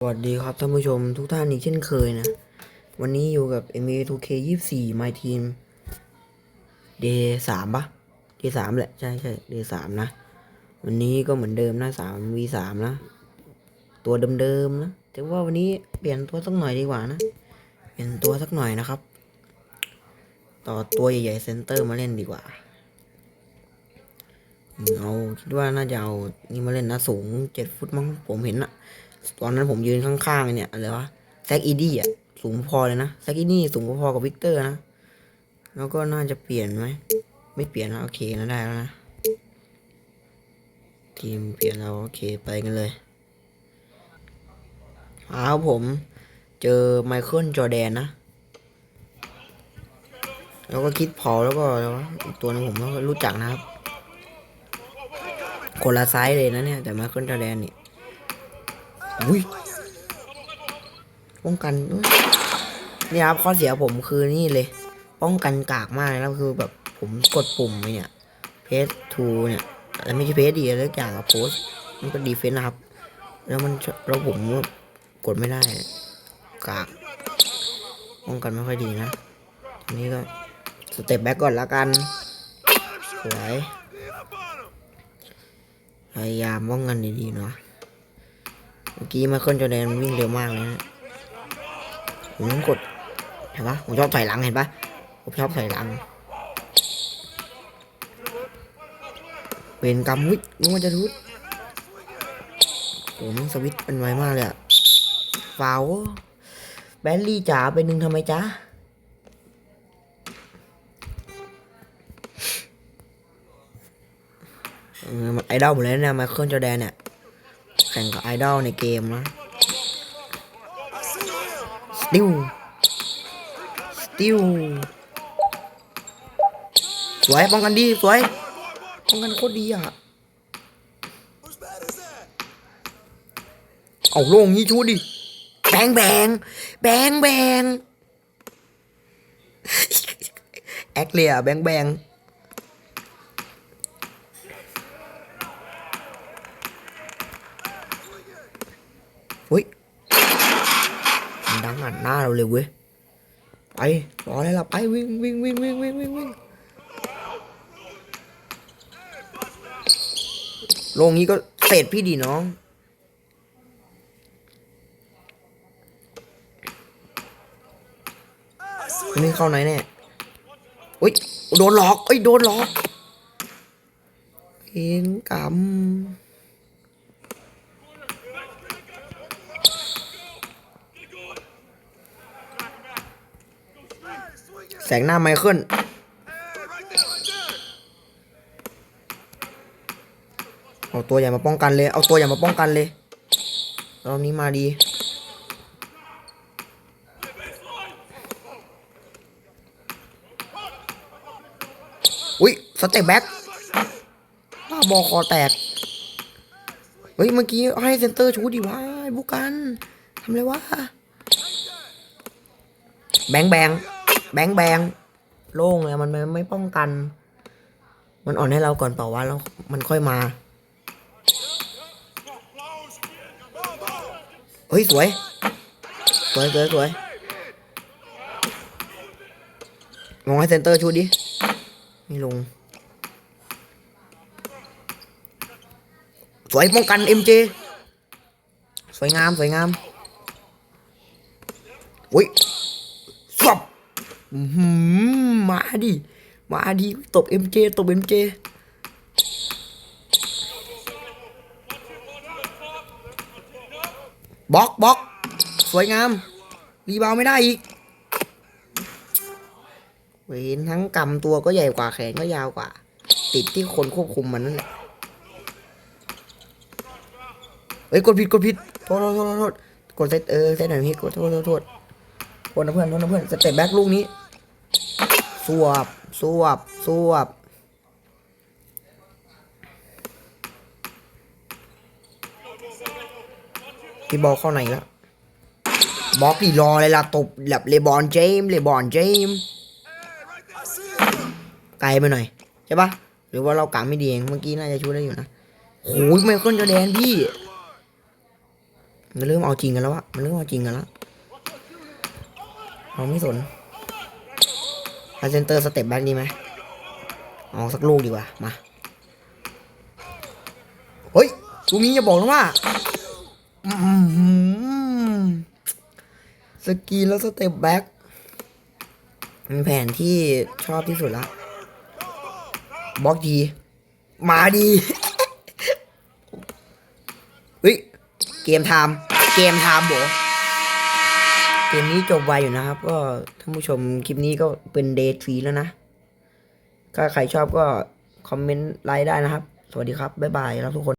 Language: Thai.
สวัสดีครับท่านผู้ชมทุกท่านอีกเช่นเคยนะ วันนี้อยู่กับ MA2K 24 My Team Day 3ปะ Day 3แหละ ใช่ใช่ Day 3นะ วันนี้ก็เหมือนเดิมนะ3 v 3นะ ตัวเดิมๆนะ แต่ว่าวันนี้เปลี่ยนตัวสักหน่อยดีกว่านะ เปลี่ยนตัวสักหน่อยนะครับ ต่อตัวใหญ่ๆเซนเตอร์มาเล่นดีกว่า เอาคิดว่าน่าจะเอานี่มาเล่นนะสูงเจ็ดฟุตมั้งผมเห็นอะ ตอนนั้นผมยืนข้างๆเนี่ยอะไรวะแซกอีดี้อะสูงพอเลยนะแซกอีดี้สูงพอๆกับวิกเตอร์นะแล้วก็น่าจะเปลี่ยนไหมไม่เปลี่ยนแล้วโอเคนะได้แล้วนะทีมเปลี่ยนแล้วโอเคไปกันเลยเอาผมเจอไมเคิลจอแดนนะ แล้วก็คิดพอแล้วก็อะไรวะตัวนึงผมก็รู้จักนะครับ คนละไซส์เลยนะเนี่ย แต่ไมเคิลจอแดนนี่ อุ้ยป้องกันนี่ครับข้อเสียผมคือนี่เลย ป้องกันกากมากแล้วคือแบบผมกดปุ่มเนี่ยเพจทูเนี่ยอะไรไม่ใช่เพจดีอะไรสักอย่างอะโพสมันก็ดีเฟนต์นะครับ แล้วมันแล้วผมกดไม่ได้ กากป้องกันไม่ค่อยดีนะทีนี้ก็สเต็ปแบ็กก่อนละกันสวยพยายามป้องกันดีๆเนาะ เมื่อกี้มาเคิลจอแดนวิ่งเร็วมากเลยนะผมกดเห็นปะผมชอบถอยหลังเห็นปะผมชอบถอยหลังเป็นกรรมวิทย์ว่าจะรุดโอ้มันสวิตเป็นไวมากเลยอะฟาวแบลลี่จ๋าไปหนึ่งทำไมจ๊ะเออมันไอดอลหมดเลยนะไมเคิลจอร์แดนเนี่ย แข่งกับไอดอลในเกมนะสติลสติลสวยป้องกันดีสวยป้องกันโคตรดีอะเอาโล่งงี้ชูดิแบงแบงแบงแบงแอคเลยอะแบงแบง อุ้ยมันดังอัดหน้าเราเลยเว้ย ไปรออะไรล่ะไปวิ่งวิ่งวิ่งวิ่งวิ่งวิ่งวิ่งลงนี้ก็เสร็จพี่ดีน้องไม่เข้าไหนแน่อุ้ยโดนหลอกเอ้ยโดนหลอกเห็นกรรม แสงหน้าไมเคิลเอาตัวใหญ่มาป้องกันเลย เอาตัวใหญ่มาป้องกันเลยรอบนี้มาดี อุ้ยสเต็ปแบ็คบ้าบอคอแตก เฮ้ย เมื่อกี้ให้เซนเตอร์ชูดิวะบุกัน ทำไรวะ แบงแบง แบงแบงโล่งเลยมันไม่ไม่ป้องกัน มันอ่อนให้เราก่อนเปล่าวะแล้วมันค่อยมา เฮ้ย สวย สวยสวยสวยมองให้เซนเตอร์ชูดิไม่ลง สวยป้องกัน MJ สวยงาม สวยงาม อุ้ย มาดิ มาดิ ตบ MJ ตบ MJ บล็อกบล็อก สวยงาม รีบาวไม่ได้อีก เวนทั้งกำตัวก็ใหญ่กว่าแขนก็ยาวกว่า ติดที่คนควบคุมมันนั่นแหละ เฮ้ย กดผิด กดผิด โทษโทษโทษโทษกดเซตเออเซตหน่อยพี่กดโทษโทษโทษโทษนะเพื่อนโทษนะเพื่อนสเต็ปแบ็กลูกนี้ สวบสวบสวบพี่บอลเข้าไหนล้วบล็อกดีรอเลยล่ะตบแบบเลบอนเจมส์เลบอนเจมส์ไกลไปหน่อยใช่ปะหรือว่าเรากางไม่ดีเองเมื่อกี้น่าจะช่วยได้อยู่นะโอ้ยไม่ค้นจะแดนพี่มันเริ่มเอาจริงกันแล้วอะมันเริ่มเอาจริงกันแล้วเราไม่สนาเซนเตอร์สเต็ปแบ็กดีไหมเอาสักลูกดีกว่า มา เฮ้ยลูกนี้อย่าบอกนะว่าสกีแล้วสเต็ปแบ็กเป็นแผนที่ชอบที่สุดละบล็อกดีมาดีเฮ้ย เกมไทม์เกมไทม์โบเก มนี้จบไวอยู่นะครับ ก็ท่านผู้ชมคลิปนี้ก็เป็นเดย์ทรีแล้วนะถ้าใครชอบก็คอมเมนต์ไลค์ได้นะครับ สวัสดีครับ บ๊ายบายแล้วทุกคน